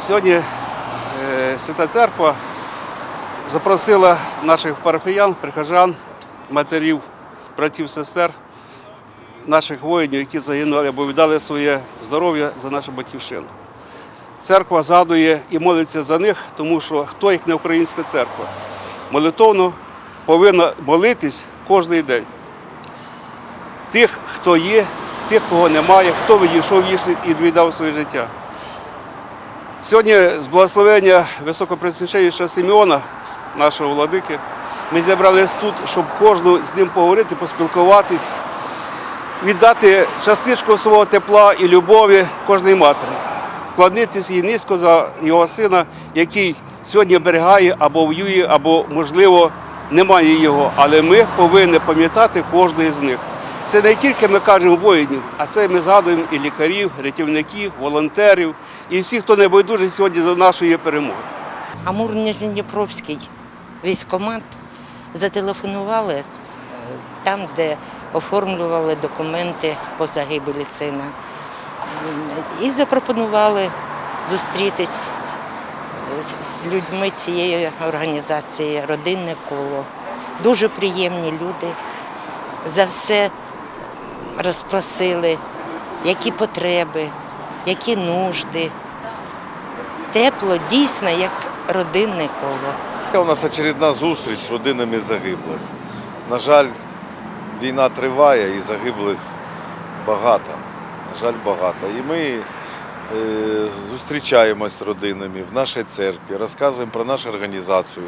Сьогодні е, Свята Церква запросила наших парафіян, прихожан, матерів, братів, сестер, наших воїнів, які загинули або віддали своє здоров'я за нашу батьківщину. Церква згадує і молиться за них, тому що хто як не українська церква, молитовно повинна молитись кожен день. Тих, хто є, тих, кого немає, хто відійшов вічність і віддав своє життя. Сьогодні з благословення Високопресвященнішого Симеона, нашого владики, ми зібралися тут, щоб кожну з ним поговорити, поспілкуватись, віддати частичку свого тепла і любові кожній матері, вкладнитись їй низько за його сина, який сьогодні оберігає або воює, або, можливо, немає його. Але ми повинні пам'ятати кожного з них. Це не тільки ми кажемо воїнів, а це ми згадуємо і лікарів, рятівників, волонтерів і всіх, хто не байдужий сьогодні до нашої перемоги. Амур Нижньодніпровський військкомат зателефонували е, там, де оформлювали документи по загибелі сина. І запропонували зустрітись з- з людьми цієї організації Родинне коло. Дуже приємні люди. За все розпросили, які потреби, які нужди. Тепло, дійсно, як родинне коло. У нас очередна зустріч з родинами загиблих. На жаль, війна триває і загиблих багато. На жаль, багато. І ми е, зустрічаємось з родинами в нашій церкві, розказуємо про нашу організацію,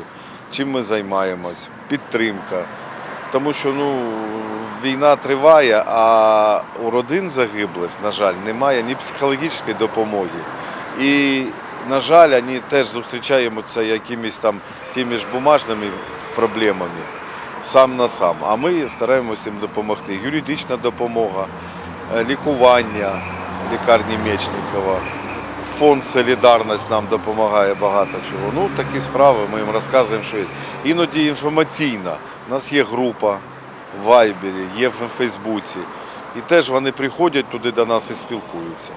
чим ми займаємось, підтримка. Тому що ну, війна триває, а у родин загиблих, на жаль, немає ні психологічної допомоги. І, на жаль, вони теж зустрічаються якимись там тими ж бумажними проблемами сам на сам. А ми стараємося їм допомогти. Юридична допомога, е, лікування лікарні Мечникова. Фонд Солідарність нам допомагає багато чого. Ну, такі справи ми їм розказуємо, що є. Іноді інформаційна. У нас є група в Вайбері, є в Фейсбуці. І теж вони приходять туди до нас і спілкуються.